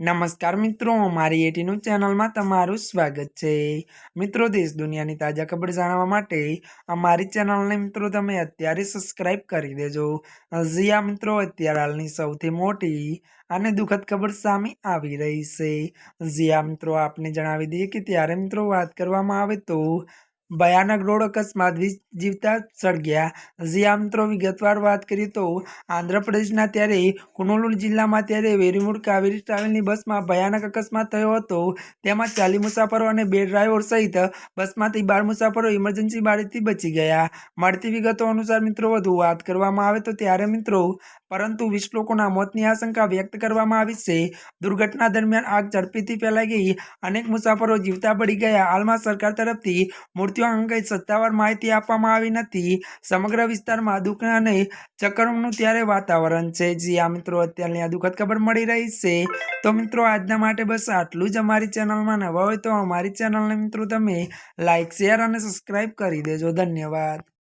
નમસ્કાર મિત્રો, મારી એટીનું ચેનલમાં તમારું સ્વાગત છે. મિત્રો, દેશ દુનિયાની તાજા ખબર જાણવા માટે અમારી ચેનલને મિત્રો તમે અત્યારે સબસ્ક્રાઇબ કરી દેજો. હજી આ મિત્રો, અત્યારે હાલની સૌથી મોટી અને દુઃખદ ખબર સામે આવી રહી છે. હજી મિત્રો, આપને જણાવી દઈએ કે ત્યારે મિત્રો વાત કરવામાં આવે તો ભયાનક રોડ અકસ્માત જીવતા સળગ્યા હજી આમ મિત્રો વિગતવાર વાત કરીએ તો આંધ્રપ્રદેશના ત્યારે કુનોલુર જિલ્લામાં ત્યારે વેરીમુડ કાવેરી ટ્રાવેલની બસમાં ભયાનક અકસ્માત થયો હતો. તેમાં ચાલી મુસાફરો અને બે ડ્રાઈવર સહિત બસમાંથી બાર મુસાફરો ઇમરજન્સી બારીથી બચી ગયા. મળતી વિગતો અનુસાર મિત્રો, વધુ વાત કરવામાં આવે તો ત્યારે મિત્રો પરંતુ વીસ લોકોના મોતની આશંકા વ્યક્ત કરવામાં આવી છે. દુર્ઘટના દરમિયાન આગ ઝડપીથી ફેલાઈ ગઈ. અનેક મુસાફરો જીવતા પડી ગયા. હાલમાં સરકાર તરફથી મૃત્યુ અંગે સત્તાવાર માહિતી આપવામાં આવી નથી. સમગ્ર વિસ્તારમાં દુઃખ અને ચક્રમનું ત્યારે વાતાવરણ છે. જી આ મિત્રો, અત્યારની આ દુઃખદ ખબર મળી રહી છે. તો મિત્રો, આજના માટે બસ આટલું જ. અમારી ચેનલમાં નવા હોય તો અમારી ચેનલને મિત્રો તમે લાઇક શેર અને સબસ્ક્રાઈબ કરી દેજો. ધન્યવાદ.